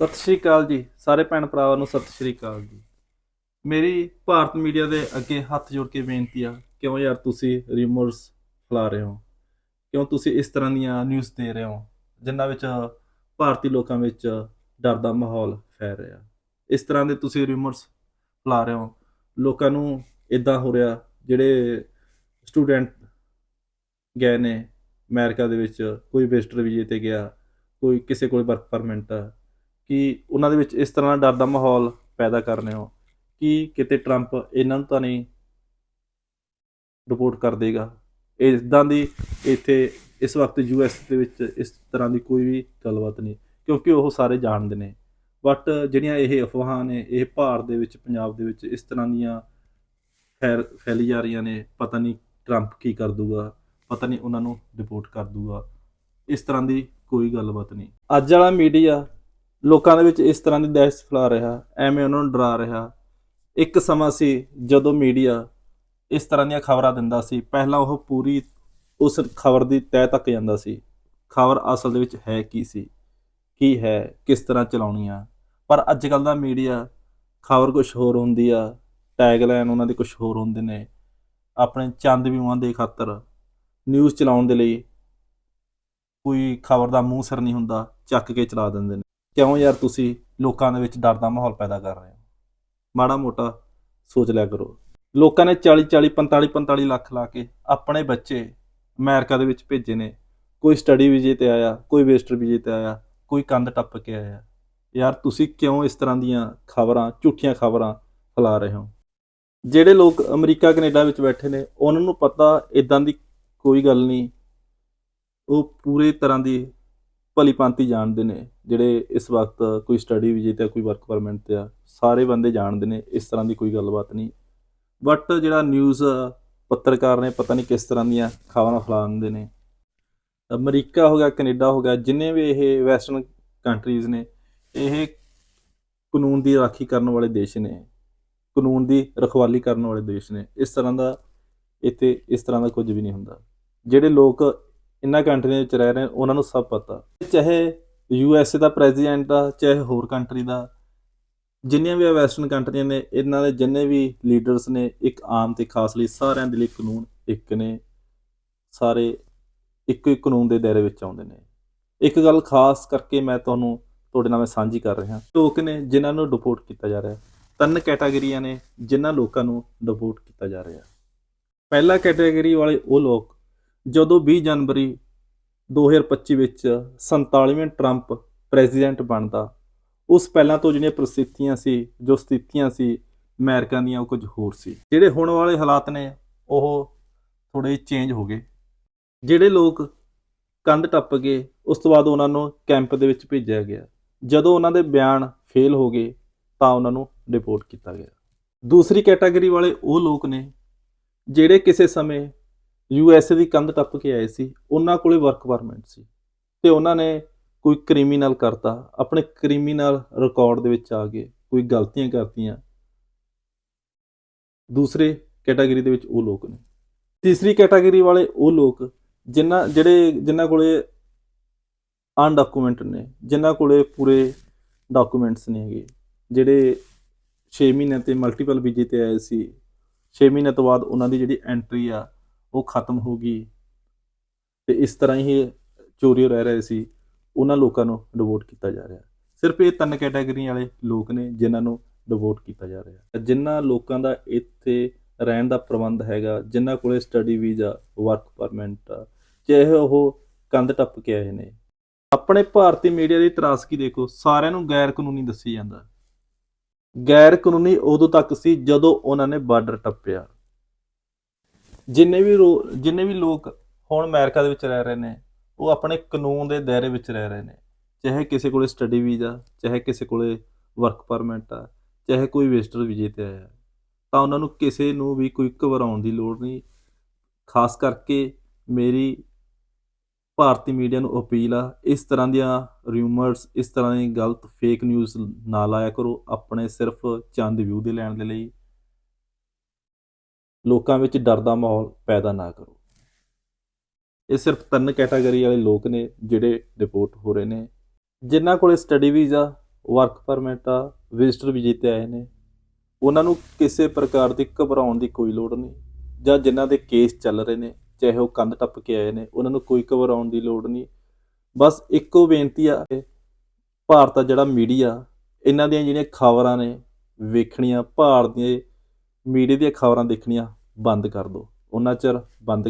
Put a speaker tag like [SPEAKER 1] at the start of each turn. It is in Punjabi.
[SPEAKER 1] ਸਤਿ ਸ਼੍ਰੀ ਅਕਾਲ ਜੀ, ਸਾਰੇ ਭੈਣ ਭਰਾਵਾਂ ਨੂੰ ਸਤਿ ਸ਼੍ਰੀ ਅਕਾਲ ਜੀ। ਮੇਰੀ ਭਾਰਤ ਮੀਡੀਆ ਦੇ ਅੱਗੇ ਹੱਥ ਜੋੜ ਕੇ ਬੇਨਤੀ ਆ, ਕਿਉਂ ਯਾਰ ਤੁਸੀਂ ਰਿਮੋਰਸ ਫੈਲਾ ਰਹੇ ਹੋ? ਕਿਉਂ ਤੁਸੀਂ ਇਸ ਤਰ੍ਹਾਂ ਦੀਆਂ ਨਿਊਜ਼ ਦੇ ਰਹੇ ਹੋ, ਜਿਨ੍ਹਾਂ ਵਿੱਚ ਭਾਰਤੀ ਲੋਕਾਂ ਵਿੱਚ ਡਰ ਦਾ ਮਾਹੌਲ ਫੈਲ ਰਿਹਾ? ਇਸ ਤਰ੍ਹਾਂ ਦੇ ਤੁਸੀਂ ਰਿਮੋਰਸ ਫੈਲਾ ਰਹੇ ਹੋ, ਲੋਕਾਂ ਨੂੰ ਇਦਾਂ ਹੋ ਰਿਹਾ, ਜਿਹੜੇ ਸਟੂਡੈਂਟ ਗਏ ਨੇ, ਅਮਰੀਕਾ ਦੇ ਵਿੱਚ ਕੋਈ ਵਿਜ਼ਟਰ ਵੀਜ਼ੇ ਤੇ ਗਿਆ, ਕੋਈ ਕਿਸੇ ਕੋਲ ਵਰਕ ਪਰਮਿਟ ਆ ਕਿ ਉਹਨਾਂ ਦੇ ਵਿੱਚ ਇਸ ਤਰ੍ਹਾਂ ਦਾ ਡਰ ਦਾ ਮਾਹੌਲ ਪੈਦਾ ਕਰਨੇ ਹੋ ਕਿ ਕਿਤੇ ਟਰੰਪ ਇਹਨਾਂ ਨੂੰ ਤਾਂ ਨਹੀਂ ਰਿਪੋਰਟ ਕਰ ਦੇਗਾ? ਇਦਾਂ ਦੀ ਇੱਥੇ ਇਸ ਵਕਤ ਯੂਐਸ ਦੇ ਵਿੱਚ ਇਸ ਤਰ੍ਹਾਂ ਦੀ ਕੋਈ ਵੀ ਗੱਲਬਾਤ ਨਹੀਂ, ਕਿਉਂਕਿ ਉਹ ਸਾਰੇ ਜਾਣਦੇ ਨੇ। ਬਟ ਜਿਹੜੀਆਂ ਇਹ ਅਫਵਾਹਾਂ ਨੇ, ਇਹ ਭਾਰਤ ਦੇ ਵਿੱਚ, ਪੰਜਾਬ ਦੇ ਵਿੱਚ ਇਸ ਤਰ੍ਹਾਂ ਦੀਆਂ ਫੈਲ, ਫੈਲੀ ਜਾ ਰਹੀਆਂ ਨੇ, ਪਤਾ ਨਹੀਂ ਟਰੰਪ ਕੀ ਕਰ ਦੂਗਾ, ਪਤਾ ਨਹੀਂ ਉਹਨਾਂ ਨੂੰ ਰਿਪੋਰਟ ਕਰ ਦੂਗਾ। ਇਸ ਤਰ੍ਹਾਂ ਦੀ ਕੋਈ ਗੱਲਬਾਤ ਨਹੀਂ। ਅੱਜ ਵਾਲਾ ਮੀਡੀਆ ਲੋਕਾਂ ਦੇ ਵਿੱਚ ਇਸ ਤਰ੍ਹਾਂ ਦੀ ਦਹਿਸ਼ਤ ਫੈਲਾ ਰਿਹਾ, ਐਵੇਂ ਉਹਨਾਂ ਨੂੰ ਡਰਾ ਰਿਹਾ। ਇੱਕ ਸਮਾਂ ਸੀ ਜਦੋਂ ਮੀਡੀਆ ਇਸ ਤਰ੍ਹਾਂ ਦੀਆਂ ਖਬਰਾਂ ਦਿੰਦਾ ਸੀ। ਪਹਿਲਾਂ ਉਹ ਪੂਰੀ ਉਸ ਖਬਰ ਦੀ ਤਹਿ ਤੱਕ ਜਾਂਦਾ ਸੀ। ਖਬਰ ਅਸਲ ਦੇ ਵਿੱਚ ਹੈ ਕੀ ਸੀ? ਕੀ ਹੈ? ਕਿਸ ਤਰ੍ਹਾਂ ਚਲਾਉਣੀ ਆ ਪਰ ਅੱਜ ਕੱਲ ਦਾ ਮੀਡੀਆ ਖਬਰ ਕੁਝ ਹੋਰ ਹੁੰਦੀ ਆ ਟੈਗਲਾਈਨ ਉਹਨਾਂ ਦੇ ਕੁਝ ਹੋਰ ਹੁੰਦੇ ਨੇ। ਆਪਣੇ ਚੰਦ ਵਿਊਆਂ ਦੇ ਖਾਤਰ ਨਿਊਜ਼ ਚਲਾਉਣ ਦੇ ਲਈ ਕੋਈ ਖਬਰ ਦਾ ਮੂੰਹ ਸਿਰ ਨਹੀਂ ਹੁੰਦਾ, ਚੱਕ ਕੇ ਚਲਾ ਦਿੰਦੇ ਨੇ। ਕਿਉਂ ਯਾਰ ਤੁਸੀਂ ਲੋਕਾਂ ਦੇ ਵਿੱਚ ਡਰ ਦਾ ਮਾਹੌਲ ਪੈਦਾ ਕਰ ਰਹੇ ਹੋ? ਮਾੜਾ ਮੋਟਾ ਸੋਚ ਲਿਆ ਕਰੋ। ਲੋਕਾਂ ਨੇ 40 40 45 45 ਲੱਖ ਲਾ ਕੇ ਆਪਣੇ ਬੱਚੇ ਅਮਰੀਕਾ ਦੇ ਵਿੱਚ ਭੇਜੇ ਨੇ। ਕੋਈ ਸਟੱਡੀ ਵੀਜ਼ੇ ਤੇ ਆਇਆ, ਕੋਈ ਵੇਸਟਰ ਵੀਜ਼ੇ ਤੇ ਆਇਆ, ਕੋਈ ਕੰਧ ਟੱਪ ਕੇ ਆਇਆ। ਯਾਰ ਤੁਸੀਂ ਕਿਉਂ ਇਸ ਤਰ੍ਹਾਂ ਦੀਆਂ ਖਬਰਾਂ, ਝੂਠੀਆਂ ਖਬਰਾਂ ਫੈਲਾ ਰਹੇ ਹੋ? ਜਿਹੜੇ ਲੋਕ ਅਮਰੀਕਾ, ਕੈਨੇਡਾ ਵਿੱਚ ਬੈਠੇ ਨੇ, ਉਹਨਾਂ ਨੂੰ ਪਤਾ ਇਦਾਂ ਦੀ ਕੋਈ ਗੱਲ ਨਹੀਂ। ਉਹ ਪੂਰੇ ਤਰ੍ਹਾਂ ਦੀ ਭਲੀ ਭਾਂਤੀ ਜਾਣਦੇ ਨੇ ਜਿਹੜੇ ਇਸ ਵਕਤ ਕੋਈ ਸਟੱਡੀ ਵੀਜ਼ੇ ਤੇ ਆ, ਕੋਈ ਵਰਕ ਪਰਮਿਟ ਤੇ ਆ ਸਾਰੇ ਬੰਦੇ ਜਾਣਦੇ ਨੇ ਇਸ ਤਰ੍ਹਾਂ ਦੀ ਕੋਈ ਗੱਲਬਾਤ ਨਹੀਂ। ਬਟ ਜਿਹੜਾ ਨਿਊਜ਼ ਪੱਤਰਕਾਰ ਨੇ ਪਤਾ ਨਹੀਂ ਕਿਸ ਤਰ੍ਹਾਂ ਦੀਆਂ ਖਬਰਾਂ ਫੈਲਾ ਦਿੰਦੇ ਨੇ। ਅਮਰੀਕਾ ਹੋ ਗਿਆ ਕੈਨੇਡਾ ਹੋ ਗਿਆ ਜਿੰਨੇ ਵੀ ਇਹ ਵੈਸਟਰਨ ਕੰਟਰੀਜ਼ ਨੇ ਇਹ ਕਾਨੂੰਨ ਦੀ ਰਾਖੀ ਕਰਨ ਵਾਲੇ ਦੇਸ਼ ਨੇ ਕਾਨੂੰਨ ਦੀ ਰਖਵਾਲੀ ਕਰਨ ਵਾਲੇ ਦੇਸ਼ ਨੇ ਇਸ ਤਰ੍ਹਾਂ ਦਾ ਇੱਥੇ ਇਸ ਤਰ੍ਹਾਂ ਦਾ ਕੁਝ ਵੀ ਨਹੀਂ ਹੁੰਦਾ। ਜਿਹੜੇ ਲੋਕ ਇਹਨਾਂ ਕੰਟਰੀਆਂ ਵਿੱਚ ਰਹਿ ਰਹੇ ਨੇ ਉਹਨਾਂ ਨੂੰ ਸਭ ਪਤਾ। ਚਾਹੇ ਯੂ ਐਸ ਏ ਦਾ ਪ੍ਰੈਜ਼ੀਡੈਂਟ ਆ, ਚਾਹੇ ਹੋਰ ਕੰਟਰੀ ਦਾ, ਜਿੰਨੀਆਂ ਵੀ ਵੈਸਟਰਨ ਕੰਟਰੀਆਂ ਨੇ, ਇਹਨਾਂ ਦੇ ਜਿੰਨੇ ਵੀ ਲੀਡਰਸ ਨੇ, ਇੱਕ ਆਮ ਤੇ ਖਾਸ ਲਈ ਸਾਰਿਆਂ ਦੇ ਲਈ ਕਾਨੂੰਨ ਇੱਕ ਨੇ। ਸਾਰੇ ਇੱਕੋ ਹੀ ਕਾਨੂੰਨ ਦੇ ਦਾਇਰੇ ਵਿੱਚ ਆਉਂਦੇ ਨੇ। ਇੱਕ ਗੱਲ ਖਾਸ ਕਰਕੇ ਮੈਂ ਤੁਹਾਨੂੰ ਤੁਹਾਡੇ ਨਾਲ ਮੈਂ ਸਾਂਝੀ ਕਰ ਰਿਹਾ। ਲੋਕ ਨੇ ਜਿਨ੍ਹਾਂ ਨੂੰ ਡਿਪੋਰਟ ਕੀਤਾ ਜਾ ਰਿਹਾ, ਤਿੰਨ ਕੈਟਾਗਰੀਆਂ ਨੇ ਜਿਨ੍ਹਾਂ ਲੋਕਾਂ ਨੂੰ ਡਿਪੋਰਟ ਕੀਤਾ ਜਾ ਰਿਹਾ। ਪਹਿਲਾ ਕੈਟਾਗਰੀ ਵਾਲੇ ਉਹ ਲੋਕ ਜਦੋਂ 20 ਜਨਵਰੀ 2025 ਵਿੱਚ 47ਵੇਂ ਟਰੰਪ ਪ੍ਰੈਜ਼ੀਡੈਂਟ ਬਣਦਾ, ਉਸ ਪਹਿਲਾਂ ਤੋਂ ਜਿਹੜੀਆਂ ਪ੍ਰਸਥਿਤੀਆਂ ਸੀ, ਜੋ ਸਥਿਤੀਆਂ ਸੀ, ਅਮਰੀਕਾ ਦੀਆਂ ਉਹ ਕੁਝ ਹੋਰ ਸੀ। ਜਿਹੜੇ ਹੁਣ ਵਾਲੇ ਹਾਲਾਤ ਨੇ, ਉਹ ਥੋੜੇ ਚੇਂਜ ਹੋ ਗਏ। ਜਿਹੜੇ ਲੋਕ ਕੰਧ ਟੱਪ ਗਏ ਉਸ ਤੋਂ ਬਾਅਦ ਉਹਨਾਂ ਨੂੰ ਕੈਂਪ ਦੇ ਵਿੱਚ ਭੇਜਿਆ ਗਿਆ। ਜਦੋਂ ਉਹਨਾਂ ਦੇ ਬਿਆਨ ਫੇਲ ਹੋ ਗਏ, ਤਾਂ ਉਹਨਾਂ ਨੂੰ ਰਿਪੋਰਟ ਕੀਤਾ ਗਿਆ। ਦੂਸਰੀ ਕੈਟਾਗਰੀ ਵਾਲੇ ਉਹ ਲੋਕ ਨੇ, ਜਿਹੜੇ ਕਿਸੇ ਸਮੇਂ ਯੂ ਐਸ ਏ ਦੀ ਕੰਧ ਟੱਪ ਕੇ ਆਏ ਸੀ, ਉਹਨਾਂ ਕੋਲੇ ਵਰਕ ਪਰਮਿਟ ਸੀ ਤੇ ਉਹਨਾਂ ਨੇ ਕੋਈ ਕ੍ਰਿਮੀਨਲ ਕਰਤਾ, ਆਪਣੇ ਕ੍ਰਿਮੀਨਲ ਰਿਕਾਰਡ ਦੇ ਵਿੱਚ ਆ ਗਏ ਕੋਈ ਗਲਤੀਆਂ ਕਰਤੀਆਂ। ਦੂਸਰੇ ਕੈਟਾਗਰੀ ਦੇ ਵਿੱਚ ਉਹ ਲੋਕ ਨੇ। ਤੀਸਰੀ ਕੈਟਾਗਰੀ ਵਾਲੇ ਉਹ ਲੋਕ ਜਿਨ੍ਹਾਂ ਜਿਹੜੇ ਜਿਨ੍ਹਾਂ ਕੋਲੇ ਅਨਡਾਕੂਮੈਂਟ ਨੇ ਜਿਨ੍ਹਾਂ ਕੋਲੇ ਪੂਰੇ ਡਾਕੂਮੈਂਟਸ ਨਹੀਂ ਹੈਗੇ, ਜਿਹੜੇ 6 ਮਹੀਨੇ ਤੇ ਮਲਟੀਪਲ ਵੀਜ਼ੇ ਤੇ ਆਏ ਸੀ 6 ਮਹੀਨੇ ਤੋਂ ਬਾਅਦ ਉਹਨਾਂ ਦੀ ਜਿਹੜੀ ਐਂਟਰੀ ਆ ਉਹ ਖਤਮ ਹੋ ਗਈ। ਤੇ ਇਸ ਤਰ੍ਹਾਂ ਹੀ ਚੋਰੀ ਰਹਿ ਰਹੇ ਸੀ। ਉਹਨਾਂ ਲੋਕਾਂ ਨੂੰ ਡਿਵੋਟ ਕੀਤਾ ਜਾ ਰਿਹਾ। ਸਿਰਫ ਇਹ ਤਿੰਨ ਕੈਟਾਗਰੀਆਂ ਵਾਲੇ ਲੋਕ ਨੇ ਜਿਨ੍ਹਾਂ ਨੂੰ ਡਿਵੋਟ ਕੀਤਾ ਜਾ ਰਿਹਾ। ਜਿਨ੍ਹਾਂ ਲੋਕਾਂ ਦਾ ਇੱਥੇ ਰਹਿਣ ਦਾ ਪ੍ਰਬੰਧ ਹੈਗਾ, ਜਿਨ੍ਹਾਂ ਕੋਲੇ ਸਟੱਡੀ ਵੀਜ਼ਾ ਵਰਕ ਪਰਮਿਟ ਚਾਹੇ ਉਹ ਕੰਧ ਟੱਪ ਕੇ ਆਏ ਨੇ। ਆਪਣੇ ਭਾਰਤੀ ਮੀਡੀਆ ਦੀ ਤਰਾਸਕੀ ਦੇਖੋ, ਸਾਰਿਆਂ ਨੂੰ ਗੈਰ ਕਾਨੂੰਨੀ ਦੱਸੀ ਜਾਂਦਾ। ਗੈਰ ਕਾਨੂੰਨੀ ਉਦੋਂ ਤੱਕ ਸੀ ਜਦੋਂ ਉਹਨਾਂ ਨੇ ਬਾਰਡਰ ਟੱਪਿਆ। ਜਿੰਨੇ ਵੀ ਰੋ- ਜਿੰਨੇ ਵੀ ਲੋਕ ਹੁਣ ਅਮਰੀਕਾ ਦੇ ਵਿੱਚ ਰਹਿ ਰਹੇ ਨੇ, ਉਹ ਆਪਣੇ ਕਾਨੂੰਨ ਦੇ ਦਾਇਰੇ ਵਿੱਚ ਰਹਿ ਰਹੇ ਨੇ। ਚਾਹੇ ਕਿਸੇ ਕੋਲੇ ਸਟੱਡੀ ਵੀਜ਼ਾ ਚਾਹੇ ਕਿਸੇ ਕੋਲੇ ਵਰਕ ਪਰਮਿਟ ਆ, ਚਾਹੇ ਕੋਈ ਵਿਜ਼ਟਰ ਵੀਜ਼ੇ ਤੇ ਆਇਆ, ਤਾਂ ਉਹਨਾਂ ਨੂੰ ਕਿਸੇ ਨੂੰ ਵੀ ਕੋਈ ਘਬਰਾਉਣ ਦੀ ਲੋੜ ਨਹੀਂ। ਖਾਸ ਕਰਕੇ ਮੇਰੀ ਭਾਰਤੀ ਮੀਡੀਆ ਨੂੰ ਅਪੀਲ ਆ, ਇਸ ਤਰ੍ਹਾਂ ਦੀਆਂ ਰਿਊਮਰਸ ਇਸ ਤਰ੍ਹਾਂ ਦੀ ਗਲਤ ਫੇਕ ਨਿਊਜ਼ ਨਾ ਲਾਇਆ ਕਰੋ, ਆਪਣੇ ਸਿਰਫ ਚੰਦ ਵਿਊ ਦੇ ਲੈਣ ਦੇ ਲਈ। ਲੋਕਾਂ ਵਿੱਚ ਡਰ ਦਾ ਮਾਹੌਲ ਪੈਦਾ ਨਾ ਕਰੋ। ਇਹ ਸਿਰਫ ਤਿੰਨ ਕੈਟਾਗਰੀ ਵਾਲੇ ਲੋਕ ਨੇ ਜਿਹੜੇ ਰਿਪੋਰਟ ਹੋ ਰਹੇ ਨੇ। ਜਿਨ੍ਹਾਂ ਕੋਲੇ ਸਟੱਡੀ ਵੀਜ਼ਾ ਵਰਕ ਪਰਮਿਟ ਆ ਵਿਜ਼ਟਰ ਵੀਜ਼ੇ ਤੇ ਆਏ ਨੇ। ਉਹਨਾਂ ਨੂੰ ਕਿਸੇ ਪ੍ਰਕਾਰ ਦੀ ਘਬਰਾਉਣ ਦੀ ਕੋਈ ਲੋੜ ਨਹੀਂ ਜਾਂ ਜਿਨ੍ਹਾਂ ਦੇ ਕੇਸ ਚੱਲ ਰਹੇ ਨੇ, ਚਾਹੇ ਉਹ ਕੰਧ ਟੱਪ ਕੇ ਆਏ ਨੇ, ਉਹਨਾਂ ਨੂੰ ਕੋਈ ਘਬਰਾਉਣ ਦੀ ਲੋੜ ਨਹੀਂ। ਬਸ ਇੱਕੋ ਬੇਨਤੀ ਆ ਕਿ ਭਾਰਤ ਦਾ ਜਿਹੜਾ ਮੀਡੀਆ ਇਹਨਾਂ ਦੀਆਂ ਜਿਹੜੀਆਂ ਖਬਰਾਂ ਨੇ, ਵੇਖਣੀਆਂ, ਭਾਰਤ ਦੇ ਮੀਡੀਆ ਦੀਆਂ ਖਬਰਾਂ ਦੇਖਣੀਆਂ ਬੰਦ ਕਰ ਦਿਓ। ਉਹਨਾਂ ਚਿਰ ਬੰਦ